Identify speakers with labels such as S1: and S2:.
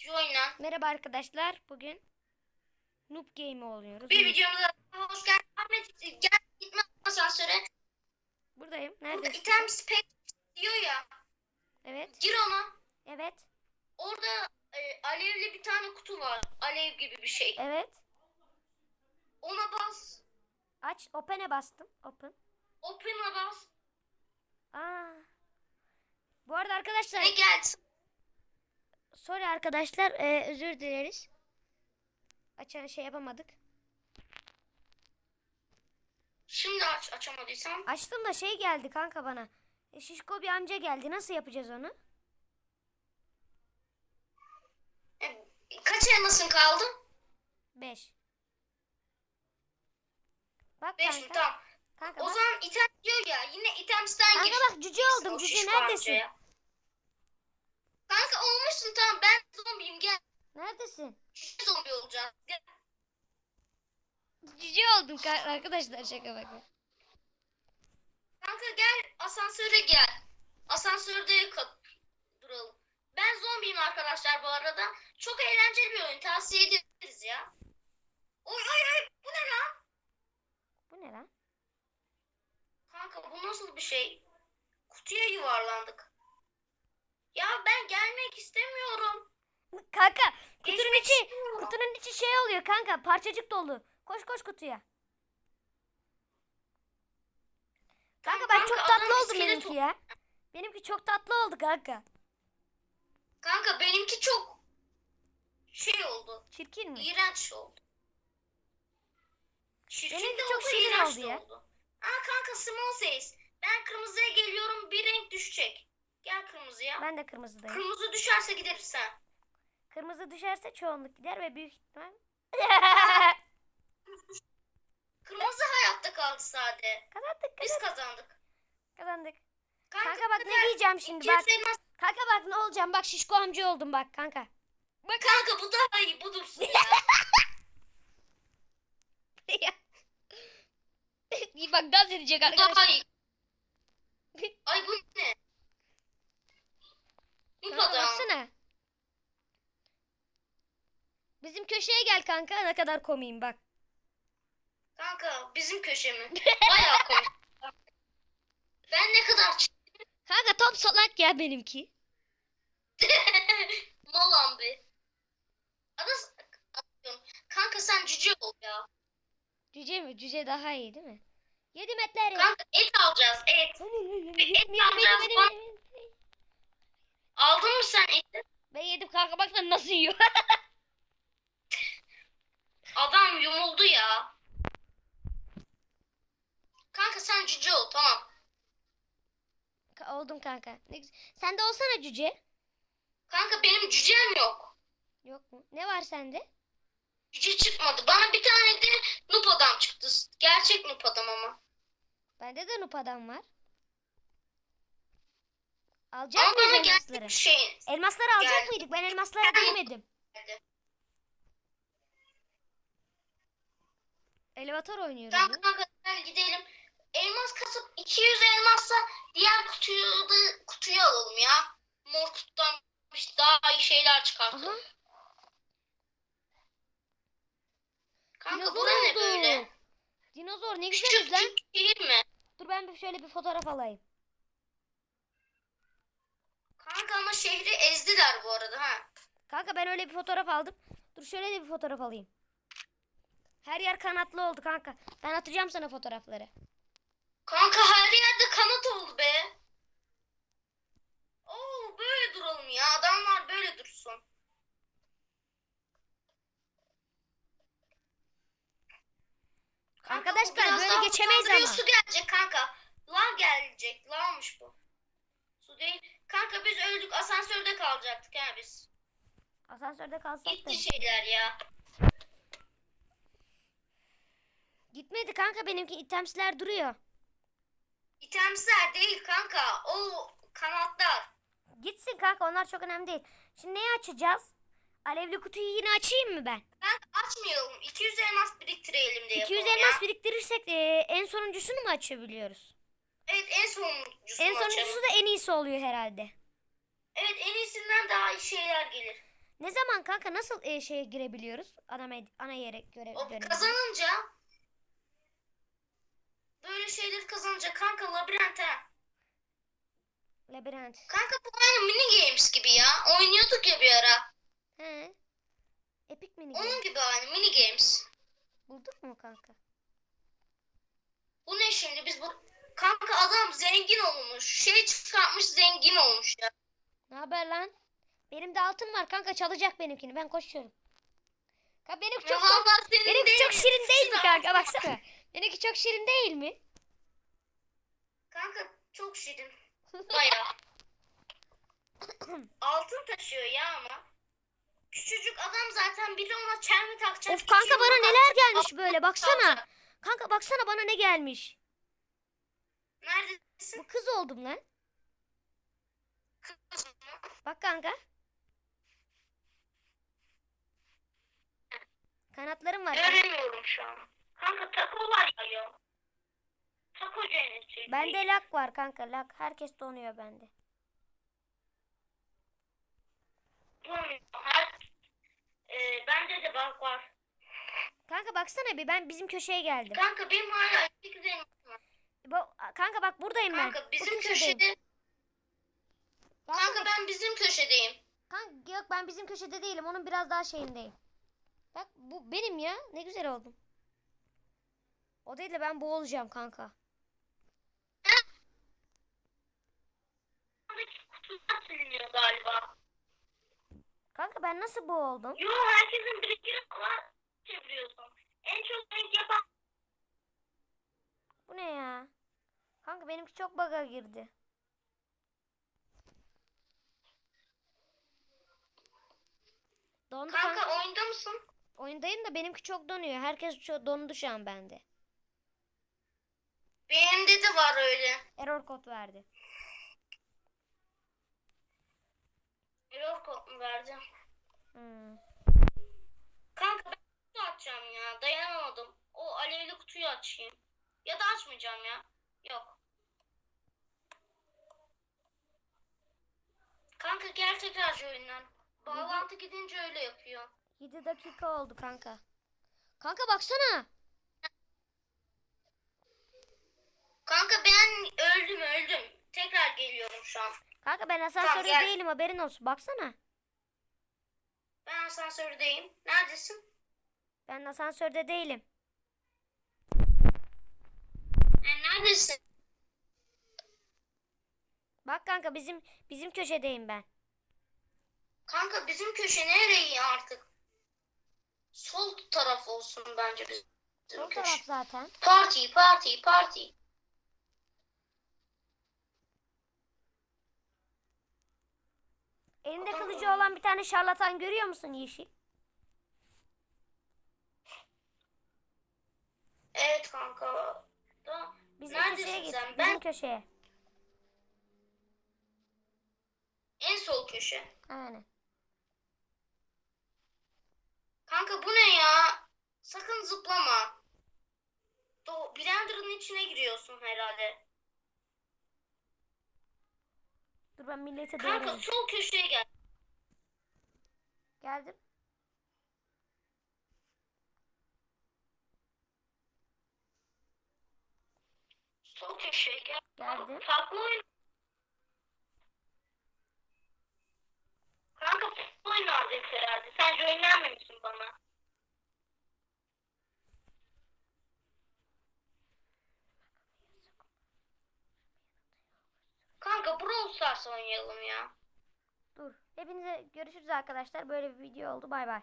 S1: Join'la.
S2: Merhaba arkadaşlar. Bugün Noob Game oynuyoruz.
S1: Bir videomuza hoş geldin. Ahmet gel gitme asansöre.
S2: Buradayım.
S1: Burada
S2: Neredesin?
S1: item space diyor ya.
S2: Evet.
S1: Gir ona.
S2: Evet.
S1: Orada e, alevli bir tane kutu var. Alev gibi bir şey.
S2: Evet.
S1: Ona bas.
S2: Aç. Open'e bastım. Open.
S1: Open'a bas.
S2: Aa. Bu arada arkadaşlar
S1: Ne geldi?
S2: Sorry arkadaşlar ee, özür dileriz. Açan şey yapamadık.
S1: Şimdi aç açamadıysan.
S2: Açtım da şey geldi kanka bana. E, şişko bir amca geldi. Nasıl yapacağız onu?
S1: E, kaç elmasın kaldı?
S2: 5. Bak
S1: 5 mi?
S2: kanka.
S1: Tamam.
S2: Kanka
S1: O
S2: bak.
S1: zaman item diyor ya. Yine itemsten gir.
S2: Kanka bak cüce oldum. Cüce neredesin?
S1: amcaya. Olmuşsun tamam ben zombiyim gel.
S2: Neredesin?
S1: Cüce zombi olacağız. Gel.
S2: Cüce oldum ka- arkadaşlar şaka bak.
S1: Kanka gel asansöre gel. Asansörde duralım. Ben zombiyim arkadaşlar bu arada. Çok eğlenceli bir oyun. Tavsiye ederiz ya. Oy oy oy bu ne lan?
S2: Bu ne lan?
S1: Kanka bu nasıl bir şey? Kutuya yuvarlandık. Ben gelmek istemiyorum.
S2: Kanka kutunun
S1: Geçmek
S2: içi
S1: istemiyorum.
S2: kutunun içi şey oluyor kanka parçacık dolu. Koş koş kutuya. Kanka bak çok
S1: adam
S2: tatlı oldu benimki
S1: oldu.
S2: ya. Benimki çok tatlı oldu kanka.
S1: Kanka benimki çok şey oldu.
S2: Çirkin mi?
S1: İğrenç oldu. Çirkin
S2: Benimki
S1: de
S2: çok
S1: oldu,
S2: şirin oldu ya.
S1: oldu. Aa kanka small size. Ben kırmızıya geliyorum bir renk düşecek. Gel kırmızıya.
S2: Ben de kırmızıdayım.
S1: Kırmızı düşerse gideriz sen.
S2: Kırmızı düşerse çoğunluk gider ve büyük ihtimal.
S1: Kırmızı hayatta kaldı sade.
S2: kazandık
S1: Biz
S2: kazandık.
S1: kazandık.
S2: Kazandık.
S1: Kanka,
S2: Kanka bak ne diyeceğim şimdi bak.
S1: sevmez.
S2: Kanka bak ne olacağım bak şişko amca oldum bak kanka.
S1: Kanka bu daha iyi bu dursun ya.
S2: Bak dans edecek
S1: iyi. Ay bu ne? Bu
S2: Kanka
S1: adam.
S2: baksana. Bizim köşeye gel kanka ne kadar komiyim bak.
S1: Kanka bizim köşe mi? Bayağı komik. ben ne kadar ç-
S2: Kanka top salak ya benimki.
S1: Molan. Adı atıyorum. Kanka sen cüce ol ya.
S2: Cüce mi? Cüce daha iyi değil mi? Yedim etleri.
S1: Kanka et alacağız et. Et alacağız,
S2: yedim,
S1: bak.
S2: yedim.
S1: Aldın mı sen eti?
S2: Ben yedim kanka bak sen nasıl yiyor.
S1: Adam yumuldu ya. Kanka sen cüce ol tamam.
S2: Ka- Oldum kanka. Ne güzel. Sen de olsana cüce.
S1: Kanka benim cücem yok.
S2: Yok mu? Ne var sende?
S1: Cüce çıkmadı. Bana bir tane de noob adam çıktı. Gerçek noob adam ama.
S2: Bende de nup adam var. Alacak
S1: Ama bana
S2: mıyız
S1: gerçek
S2: elmasları?
S1: bir şey
S2: Elmasları alacak
S1: Geldi.
S2: mıydık? Ben elmaslara değmedim.
S1: geldi.
S2: Elevator oynuyoruz.
S1: Tamam kanka gidelim. Elmas kasıp 200 elmasla diğer kutuyu da kutuyu alalım ya. Mor kutudan daha iyi şeyler çıkartalım.
S2: Aha.
S1: Kanka
S2: Dinozor
S1: bura ne böyle?
S2: Dinozor ne
S1: Küçük
S2: güzeliz lan.
S1: küçük şehir mi?
S2: Dur ben bir şöyle bir fotoğraf alayım.
S1: Kanka ama şehri ezdiler bu arada ha.
S2: Kanka ben öyle bir fotoğraf aldım. Dur şöyle de bir fotoğraf alayım. Her yer kanatlı oldu kanka. Ben atacağım sana fotoğrafları.
S1: Kanka her yerde kanat oldu be. Oo böyle duralım ya. Adamlar böyle dursun. Kanka,
S2: Arkadaşlar, böyle geçemeyiz ama.
S1: Su gelecek kanka. Lav gelecek. Lavmış bu. Su değil. Kanka biz öldük. Asansörde kalacaktık ha biz.
S2: Asansörde kalsak da.
S1: Gitti şeyler ya.
S2: Gitmedi kanka benimki itemsler duruyor.
S1: İtemsler değil kanka. O kanatlar.
S2: Gitsin kanka onlar çok önemli değil. Şimdi neyi açacağız? Alevli kutuyu yine açayım mı ben?
S1: Ben açmayalım. 200 elmas biriktirelim diye
S2: 200
S1: yapalım
S2: elmas
S1: ya.
S2: biriktirirsek e, en sonuncusunu mu açabiliyoruz?
S1: Evet en sonuncusu.
S2: En sonuncusu da en iyisi oluyor herhalde.
S1: Evet en iyisinden daha iyi şeyler gelir.
S2: Ne zaman kanka nasıl e, şeye girebiliyoruz? Ana ana yere göre
S1: O kazanınca böyle şeyleri kazanınca kanka labirente.
S2: Labirent.
S1: Kanka bu aynı mini games gibi ya. Oynuyorduk ya bir ara.
S2: He. Epic mini game.
S1: Onun gibi aynı mini games.
S2: Bulduk mu kanka?
S1: Bu ne şimdi biz bu kanka adam zengin olmuş. Şey çıkartmış zengin olmuş ya.
S2: Ne haber lan? Benim de altın var kanka çalacak benimkini. Ben koşuyorum. Kanka benimki
S1: Ya
S2: çok benimki
S1: değil.
S2: çok şirin değil mi kanka? Baksana. Benimki çok şirin değil mi?
S1: Kanka çok şirin. Baya. Altın taşıyor ya ama. Küçücük adam zaten biri ona çelme takacak.
S2: of kanka bana neler gelmiş böyle baksana. Kanka baksana bana ne gelmiş.
S1: Neredesin?
S2: Bu kız oldum lan.
S1: Kız mı?
S2: Bak kanka. Kanatlarım var.
S1: Göremiyorum şu an. Kanka taco var ya. Taco cenneti.
S2: Bende lak var kanka lak. Herkes donuyor bende.
S1: Her, e, bende de bak var.
S2: Kanka baksana bir ben bizim köşeye geldim.
S1: Kanka benim hala iki güzelim var.
S2: Bu, kanka bak buradayım ben.
S1: Kanka bizim köşede.
S2: Gelsene.
S1: Kanka ben bizim köşedeyim.
S2: Kanka yok ben bizim köşede değilim. Onun biraz daha şeyindeyim. Bak bu benim ya. Ne güzel oldum. O değil de ben bu olacağım kanka.
S1: Galiba.
S2: Kanka ben nasıl bu oldum?
S1: Yo herkesin birikiri var. Çeviriyorsun. En çok renk yapan
S2: Bu ne ya? Kanka benimki çok baga girdi. Dondu kanka.
S1: Kanka oyunda mısın?
S2: Oyundayım da benimki çok donuyor. Herkes çok dondu şu an bende.
S1: Benim de de var öyle.
S2: Error kod verdi.
S1: Error kod mu verdi?
S2: Hmm.
S1: Kanka ben kutu açacağım ya. Dayanamadım. O alevli kutuyu açayım. Ya da açmayacağım ya. Yok. Kanka gel tekrar oyundan. Bağlantı gidince öyle yapıyor.
S2: 7 dakika oldu kanka. Kanka baksana.
S1: Kanka ben öldüm öldüm. Tekrar geliyorum şu an.
S2: Kanka ben asansörde
S1: gel.
S2: değilim haberin olsun. Baksana.
S1: Ben asansördeyim. Neredesin?
S2: Ben asansörde değilim.
S1: E, neredesin?
S2: Bak kanka bizim bizim köşedeyim ben.
S1: Kanka bizim köşe nereye artık? Sol taraf olsun bence bizim
S2: Sol
S1: köşe.
S2: taraf zaten.
S1: Parti, parti, parti.
S2: Elinde kılıcı olan bir tane şarlatan görüyor musun yeşil?
S1: Evet kanka.
S2: Bizim
S1: Neredesin
S2: köşeye git.
S1: sen?
S2: Bizim
S1: Ben-
S2: köşeye.
S1: en sol köşe.
S2: Aynen.
S1: Kanka bu ne ya? Sakın zıplama. Do Blender'ın içine giriyorsun herhalde.
S2: Dur ben millete
S1: Kanka
S2: doğrayayım.
S1: sol köşeye gel.
S2: Geldim.
S1: Sol köşeye gel.
S2: Geldim.
S1: Farklı oyun. Kanka farklı oyun alacağız herhalde. Sen oynanmamışsın bana. Oynayalım ya.
S2: Dur. Hepinize görüşürüz arkadaşlar. Böyle bir video oldu. Bay bay.